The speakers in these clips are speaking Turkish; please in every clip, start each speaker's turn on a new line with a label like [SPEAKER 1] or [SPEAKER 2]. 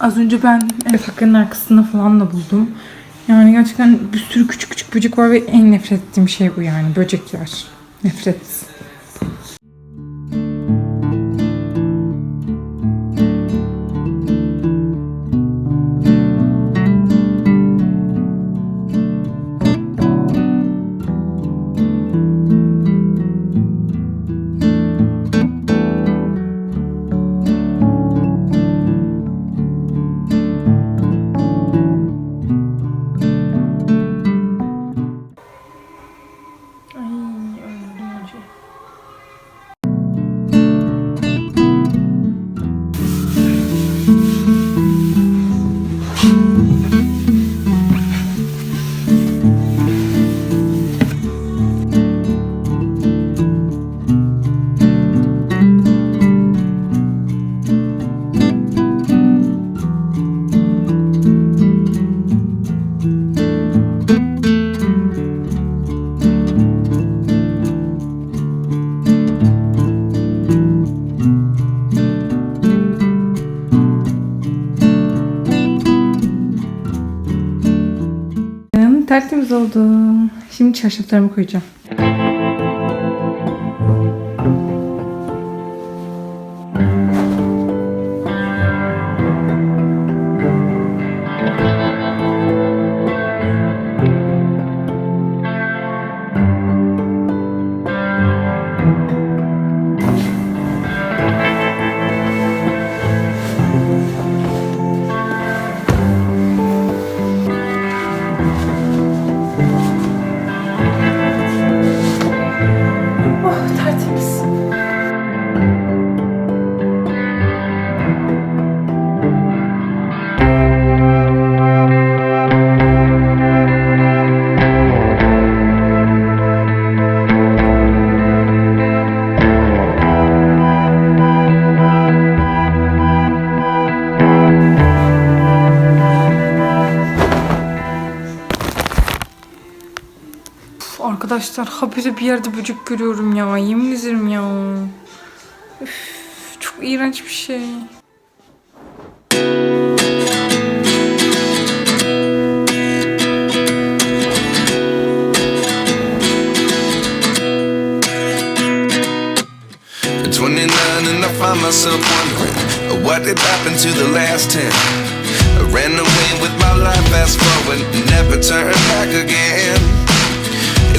[SPEAKER 1] Az önce ben yatakların arkasında falan da buldum. Yani gerçekten bir sürü küçük küçük böcek var ve en nefret ettiğim şey bu yani böcekler. Nefret. Tertemiz oldu. Şimdi çarşaflarımı koyacağım. Arkadaşlar habire bir yerde böcek görüyorum ya. Yemin ederim ya. Üf, çok iğrenç bir şey.
[SPEAKER 2] At 29 and I find myself wondering what did happen to the last 10. I ran away with my life, fast forward, never turn back again.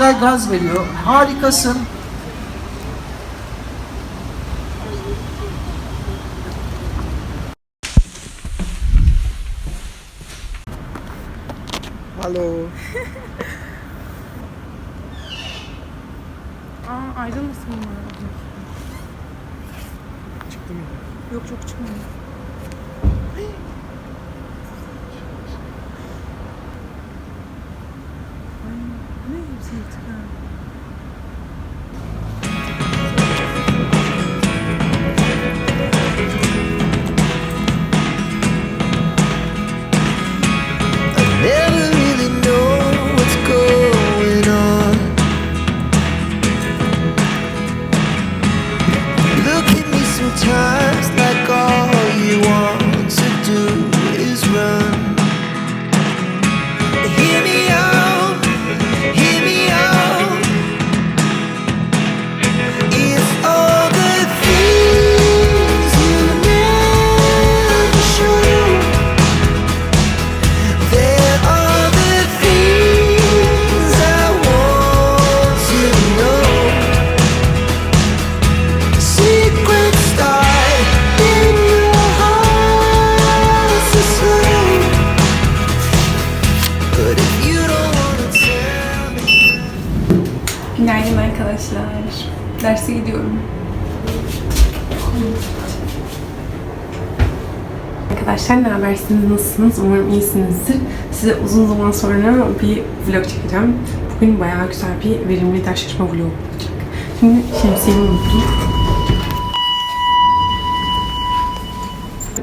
[SPEAKER 3] Güzel gaz veriyor. Harikasın. Alo.
[SPEAKER 1] Aa ayrılmasın bunlar.
[SPEAKER 3] Çıktı mı?
[SPEAKER 1] Yok çok çıkmıyor. Ay, ne hepsi yırtık
[SPEAKER 4] Habersiniz, nasılsınız? Umarım iyisinizdir. Size uzun zaman sonra bir vlog çekeceğim. Bugün bayağı güzel bir verimli ders çalışma vlogu olacak. Şimdi şemsiyemi unuttum.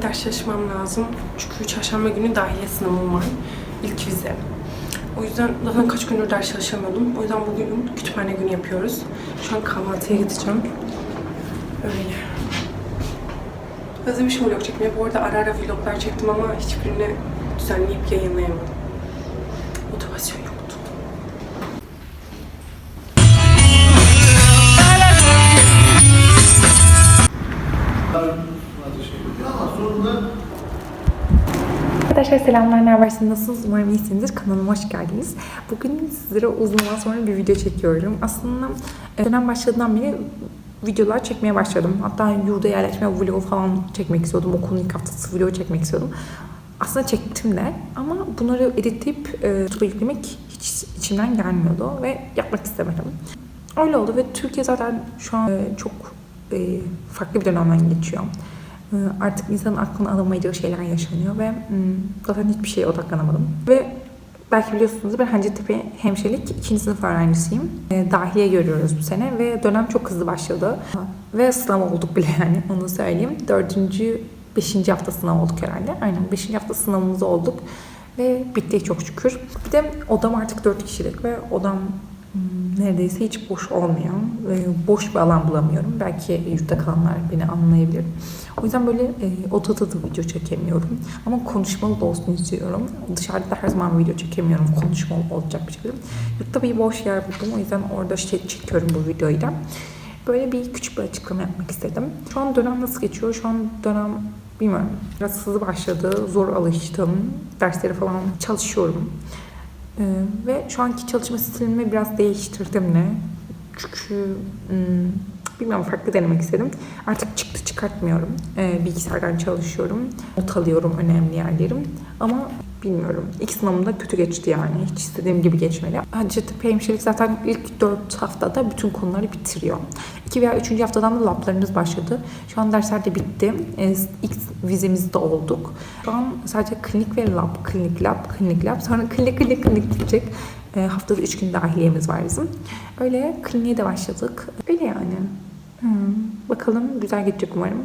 [SPEAKER 4] Ders çalışmam lazım. Çünkü çarşamba günü dahiliye sınavım var. İlk vize. O yüzden zaten kaç gündür ders çalışamıyordum. O yüzden bugün kütüphane günü yapıyoruz. Şu an kahvaltıya gideceğim. Öyle. Özlemişim vlog çekmeyi. Bu arada ara ara vloglar çektim ama hiçbirini düzenleyip yayınlayamadım. Motivasyon yoktu.
[SPEAKER 1] Arkadaşlar selamlar, ne habersiniz, nasılsınız? Umarım iyisinizdir. Kanalıma hoş geldiniz. Bugün sizlere uzun zaman sonra bir video çekiyorum. Aslında e, dönem başladığından beri videolar çekmeye başladım. Hatta yurda yerleşme vlogu falan çekmek istiyordum. Okulun ilk haftası vlogu çekmek istiyordum. Aslında çektim de ama bunları editleyip e, YouTube'a yüklemek hiç içimden gelmiyordu ve yapmak istemedim. Öyle oldu ve Türkiye zaten şu an e, çok e, farklı bir dönemden geçiyor. E, Artık insanın aklına alamayacağı şeyler yaşanıyor ve mm, zaten hiçbir şeye odaklanamadım. Ve belki biliyorsunuz ben Hacettepe hemşirelik 2. sınıf öğrencisiyim. E, dahiliye görüyoruz bu sene ve dönem çok hızlı başladı. Ve sınav olduk bile yani onu söyleyeyim. Dördüncü, beşinci hafta sınav olduk herhalde. Aynen beşinci hafta sınavımız olduk. Ve bitti çok şükür. Bir de odam artık dört kişilik ve odam neredeyse hiç boş olmayan, e, boş bir alan bulamıyorum. Belki yurtta kalanlar beni anlayabilir. O yüzden böyle e, odada da video çekemiyorum. Ama konuşmalı da olsun istiyorum. Dışarıda da her zaman video çekemiyorum. Konuşmalı olacak bir şekilde. Yurtta bir boş yer buldum. O yüzden orada şey çekiyorum bu videoyu da. Böyle bir küçük bir açıklama yapmak istedim. Şu an dönem nasıl geçiyor? Şu an dönem bilmiyorum. Biraz hızlı başladı. Zor alıştım. Dersleri falan çalışıyorum. Ee, ve şu anki çalışma stilimi biraz değiştirdim de. Çünkü hmm, bilmiyorum farklı denemek istedim. Artık çıktı çıkartmıyorum. Ee, bilgisayardan çalışıyorum. Not alıyorum önemli yerlerim. Ama bilmiyorum. İlk sınavım da kötü geçti yani. Hiç istediğim gibi geçmedi. Hacettepe hemşirelik zaten ilk 4 haftada bütün konuları bitiriyor. 2 veya 3. haftadan da lablarınız başladı. Şu an dersler de bitti. Ee, ilk vizemizde olduk. Şu an sadece klinik ve lab, klinik lab, klinik lab. Sonra klinik klinik klinik gidecek. Ee, haftada 3 gün dahiliyemiz var bizim. Öyle kliniğe de başladık. Öyle yani. Hmm, bakalım güzel geçecek umarım.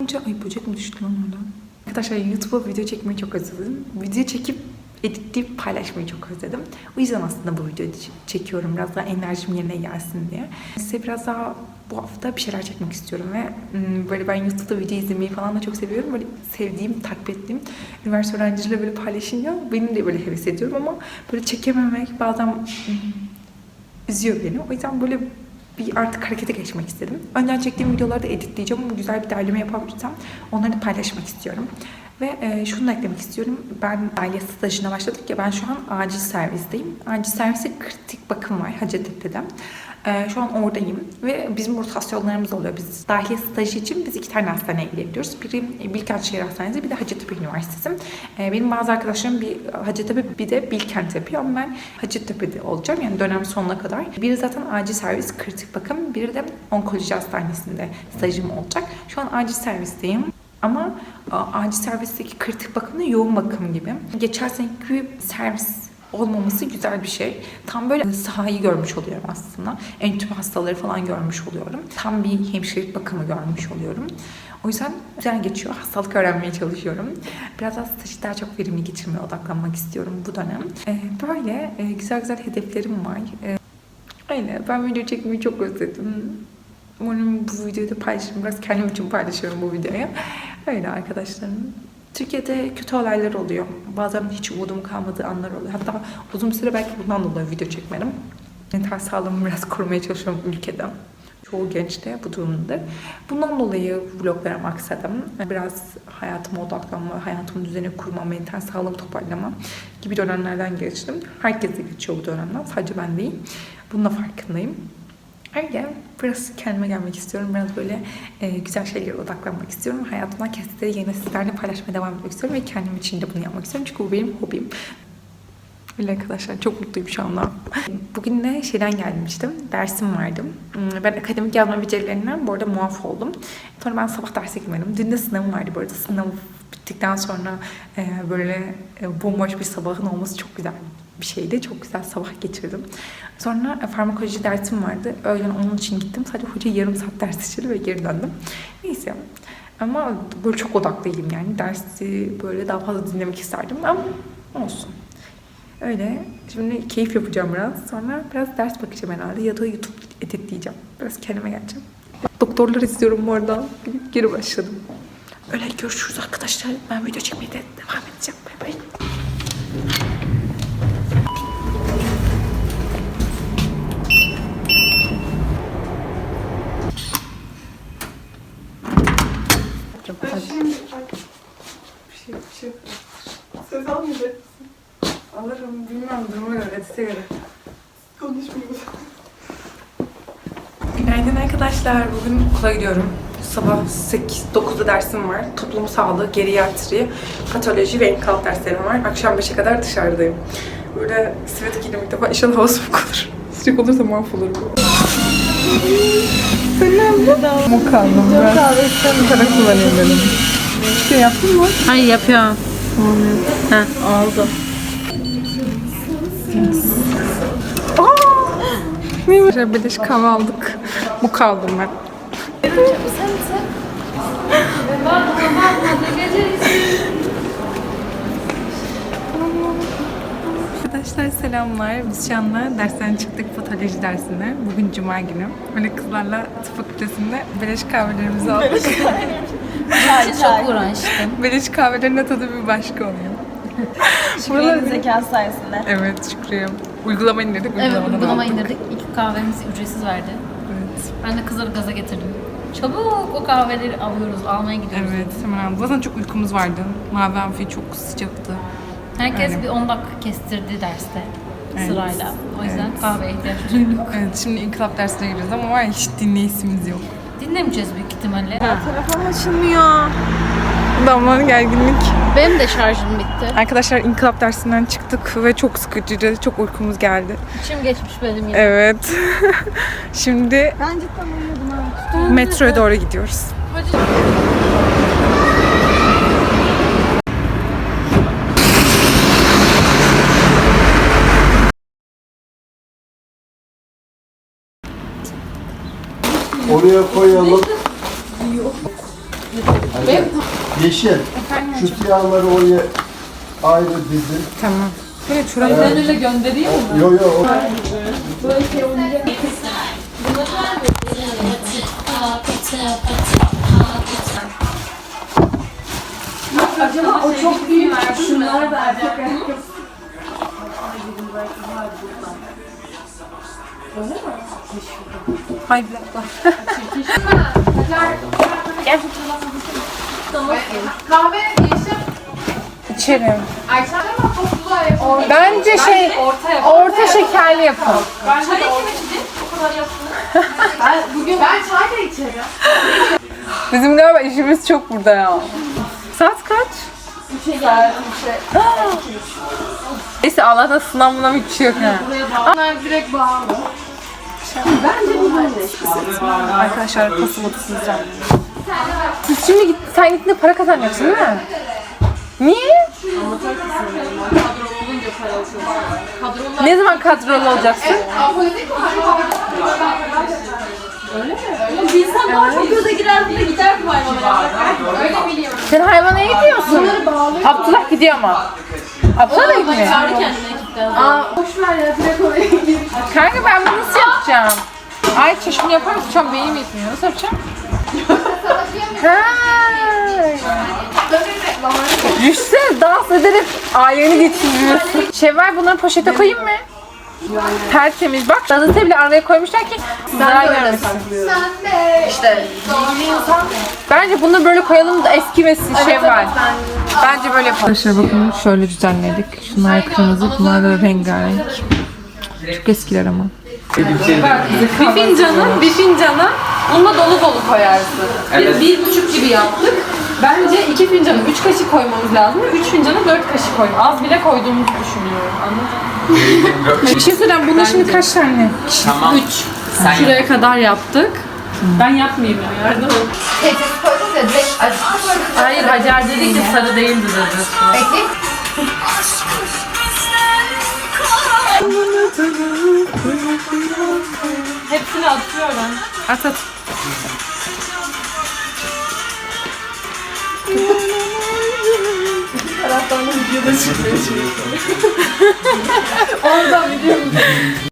[SPEAKER 1] Önce ay böcek mi düştü lan oradan? Arkadaşlar YouTube'a video çekmeyi çok özledim. Video çekip editleyip paylaşmayı çok özledim. O yüzden aslında bu videoyu çekiyorum. Biraz daha enerjim yerine gelsin diye. Size biraz daha bu hafta bir şeyler çekmek istiyorum ve hmm, böyle ben YouTube'da video izlemeyi falan da çok seviyorum. Böyle sevdiğim, takip ettiğim üniversite öğrencileriyle böyle paylaşınca benim de böyle heves ediyorum ama böyle çekememek bazen üzüyor beni. O yüzden böyle bir artık harekete geçmek istedim. Önden çektiğim videoları da editleyeceğim ama güzel bir derleme yapabilirsem onları da paylaşmak istiyorum. Ve e, şunu da eklemek istiyorum. Ben aile stajına başladık ya ben şu an acil servisteyim. Acil serviste kritik bakım var Hacettepe'de. E, şu an oradayım ve bizim rotasyonlarımız oluyor. Biz dahiliye stajı için biz iki tane hastaneye gidebiliyoruz. Biri Bilkent Şehir Hastanesi, bir de Hacettepe Üniversitesi. E, benim bazı arkadaşlarım bir Hacettepe bir de Bilkent yapıyor ama ben Hacettepe'de olacağım yani dönem sonuna kadar. Biri zaten acil servis kritik bakım, biri de onkoloji hastanesinde stajım olacak. Şu an acil servisteyim. Ama acil servisteki kritik bakım da yoğun bakım gibi. Geçen seneki servis olmaması güzel bir şey. Tam böyle sahayı görmüş oluyorum aslında. Entübe hastaları falan görmüş oluyorum. Tam bir hemşirelik bakımı görmüş oluyorum. O yüzden güzel geçiyor. Hastalık öğrenmeye çalışıyorum. Biraz daha stajı daha çok verimli geçirmeye odaklanmak istiyorum bu dönem. Ee, böyle e, güzel güzel hedeflerim var. Ee, Öyle. Ben video çekmeyi çok özledim. Umarım bu videoyu da paylaşırım. Biraz kendim için paylaşıyorum bu videoyu. Öyle arkadaşlarım. Türkiye'de kötü olaylar oluyor. Bazen hiç umudum kalmadığı anlar oluyor. Hatta uzun süre belki bundan dolayı video çekmedim. Mental sağlığımı biraz korumaya çalışıyorum ülkede. Çoğu genç de bu durumdadır. Bundan dolayı vloglara maksadım. Biraz hayatıma odaklanma, hayatımın düzeni kurma, mental sağlığımı toparlama gibi dönemlerden geçtim. Herkes de geçiyor bu dönemden. Sadece ben değil. Bunun da farkındayım. Öyle biraz kendime gelmek istiyorum. Biraz böyle e, güzel şeylere odaklanmak istiyorum. Hayatımdan kesitleri yine sizlerle paylaşmaya devam etmek istiyorum. Ve kendim için de bunu yapmak istiyorum. Çünkü bu benim hobim. Öyle arkadaşlar çok mutluyum şu anda. Bugün de şeyden gelmiştim. Dersim vardı. Hmm, Ben akademik yazma becerilerinden bu arada muaf oldum. Sonra ben sabah derse girmedim. Dün de sınavım vardı bu arada. Sınav bittikten sonra e, böyle e, bomboş bir sabahın olması çok güzel bir şeydi. Çok güzel sabah geçirdim. Sonra e, farmakoloji dersim vardı. Öğlen onun için gittim. Sadece hoca yarım saat ders işledi ve geri döndüm. Neyse. Ama böyle çok odaklıydım yani. Dersi böyle daha fazla dinlemek isterdim ama olsun. Öyle. Şimdi keyif yapacağım biraz. Sonra biraz ders bakacağım herhalde. Ya da YouTube editleyeceğim. Biraz kendime geleceğim. Doktorlar izliyorum bu arada. Geri başladım. Öyle görüşürüz arkadaşlar. Ben video çekmeye de devam edeceğim. Bay bay.
[SPEAKER 4] Söz almayacaksın. Alırım. Bilmem duruma göre, göre. Konuşmuyoruz. Günaydın arkadaşlar. Bugün okula gidiyorum. Sabah 8-9'da dersim var. Toplum sağlığı, geri yatırı, patoloji ve enkaz derslerim var. Akşam 5'e kadar dışarıdayım. Böyle sivet giydim ilk defa. İnşallah hava soğuk olur. Sıcak olursa mahvolurum. Selam. Moka aldım ben. Para kullanayım dedim. Şey yaptın mı?
[SPEAKER 5] Hayır yapıyorum. Ha, oldu.
[SPEAKER 1] Neymiş? Beleş kahve aldık. Bu kaldım ben. Arkadaşlar selamlar. Biz şu anda dersten çıktık patoloji dersine. Bugün cuma günü. Böyle kızlarla tıp fakültesinde beleş kahvelerimizi aldık.
[SPEAKER 5] Çok uğraştım.
[SPEAKER 1] beleş kahvelerine tadı bir başka oluyor.
[SPEAKER 5] Şükürlerin zeka sayesinde.
[SPEAKER 1] Evet Şükrü'ye. Uygulama indirdik.
[SPEAKER 5] Evet,
[SPEAKER 1] Uygulamadan
[SPEAKER 5] uygulama
[SPEAKER 1] aldık.
[SPEAKER 5] indirdik. İlk kahvemizi ücretsiz verdi.
[SPEAKER 1] Evet.
[SPEAKER 5] Ben de kızları gaza getirdim. Çabuk o kahveleri alıyoruz, almaya gidiyoruz.
[SPEAKER 1] Evet hemen aldık. Zaten çok uykumuz vardı. Mavi amfi çok sıcaktı.
[SPEAKER 5] Herkes
[SPEAKER 1] Aynen.
[SPEAKER 5] bir 10 dakika kestirdi derste
[SPEAKER 1] Evet.
[SPEAKER 5] sırayla. O yüzden
[SPEAKER 1] Evet.
[SPEAKER 5] kahveye ihtiyaç duyduk.
[SPEAKER 1] Evet şimdi inkılap dersine giriyoruz ama var ya hiç dinleyisimiz yok.
[SPEAKER 5] Dinlemeyeceğiz büyük ihtimalle.
[SPEAKER 1] Telefon açılmıyor. Damlanın gerginlik.
[SPEAKER 5] Benim de şarjım bitti.
[SPEAKER 1] Arkadaşlar inkılap dersinden çıktık ve çok sıkıcıydı. Çok uykumuz geldi.
[SPEAKER 5] İçim geçmiş benim yine.
[SPEAKER 1] Evet. Şimdi
[SPEAKER 5] Ben cidden uyuyordum ha.
[SPEAKER 1] metroya doğru gidiyoruz.
[SPEAKER 6] Oraya koyalım. Hadi. Yeşil. Şu siyahları oraya ayrı dizin.
[SPEAKER 1] Tamam. Böyle çorap
[SPEAKER 5] Öyle göndereyim mi?
[SPEAKER 6] Yo yo. o-
[SPEAKER 1] Hayır bir dakika.
[SPEAKER 7] Kahve yeşil.
[SPEAKER 1] İçerim.
[SPEAKER 7] Ayça'da mı toplu yapın?
[SPEAKER 1] Bence şey orta şekerli yapın.
[SPEAKER 7] Ben çay içmedim. O kadar yaptım. ben bugün ben çay da içerim.
[SPEAKER 1] Bizim galiba işimiz çok burada ya. Saat kaç?
[SPEAKER 7] Üçe geldim işte.
[SPEAKER 1] Neyse Allah'tan sınav mınav hiçbir şey yok ha.
[SPEAKER 7] Onlar direkt bağlı.
[SPEAKER 1] Arkadaşlar kasım sızacağım. Siz şimdi git, sen gittiğinde para kazanacaksın değil mi? Niye? Ne zaman kadrolu olacaksın?
[SPEAKER 7] Bilsem daha çok göze girerdim de giderdim hayvanlara. Öyle biliyorum.
[SPEAKER 1] Sen hayvana gidiyorsun. Abdullah gidiyor ama. Abdullah da gitmiyor.
[SPEAKER 7] Çağrı kendine ekipten. Aa boş ver ya direkt oraya gideyim.
[SPEAKER 1] Kanka ben bunu nasıl yapacağım? Ay çeşmini yapar mısın? Şu an beynim yetmiyor. Nasıl yapacağım? Düşsene dans ederek aileni geçiriyorsun. Şevval bunları poşete koyayım mı? Tertemiz. Bak gazete bile araya koymuşlar ki zarar görmesin.
[SPEAKER 7] İşte.
[SPEAKER 1] Bence bunu böyle koyalım da eskimesin Şevval. Bence böyle yapalım. Arkadaşlar bakın şöyle düzenledik. Şunlar kırmızı, bunlar da rengarenk. Çok eskiler ama.
[SPEAKER 4] Bir fincanı, bir fincanı bununla dolu dolu koyarsın. Bir, bir buçuk gibi yaptık.
[SPEAKER 5] Bence iki fincana üç kaşık koymamız lazım. Üç fincana dört kaşık koy. Az bile koyduğumuzu düşünüyorum. Anladın mı?
[SPEAKER 1] Bir şey söyleyeyim. Bunda şimdi kaç tane?
[SPEAKER 8] Tamam.
[SPEAKER 5] Üç. Şuraya kadar yaptık. Ben yapmayayım ya yardım et.
[SPEAKER 9] Peçesi koydunuz ya direkt acı koydunuz.
[SPEAKER 5] Hayır Hacer dedi ki sarı değildi dedi.
[SPEAKER 9] Bekleyin.
[SPEAKER 5] Hepsini atıyorum.
[SPEAKER 1] At at.
[SPEAKER 5] Taraftan da videoda çalışıyorum. Oradan video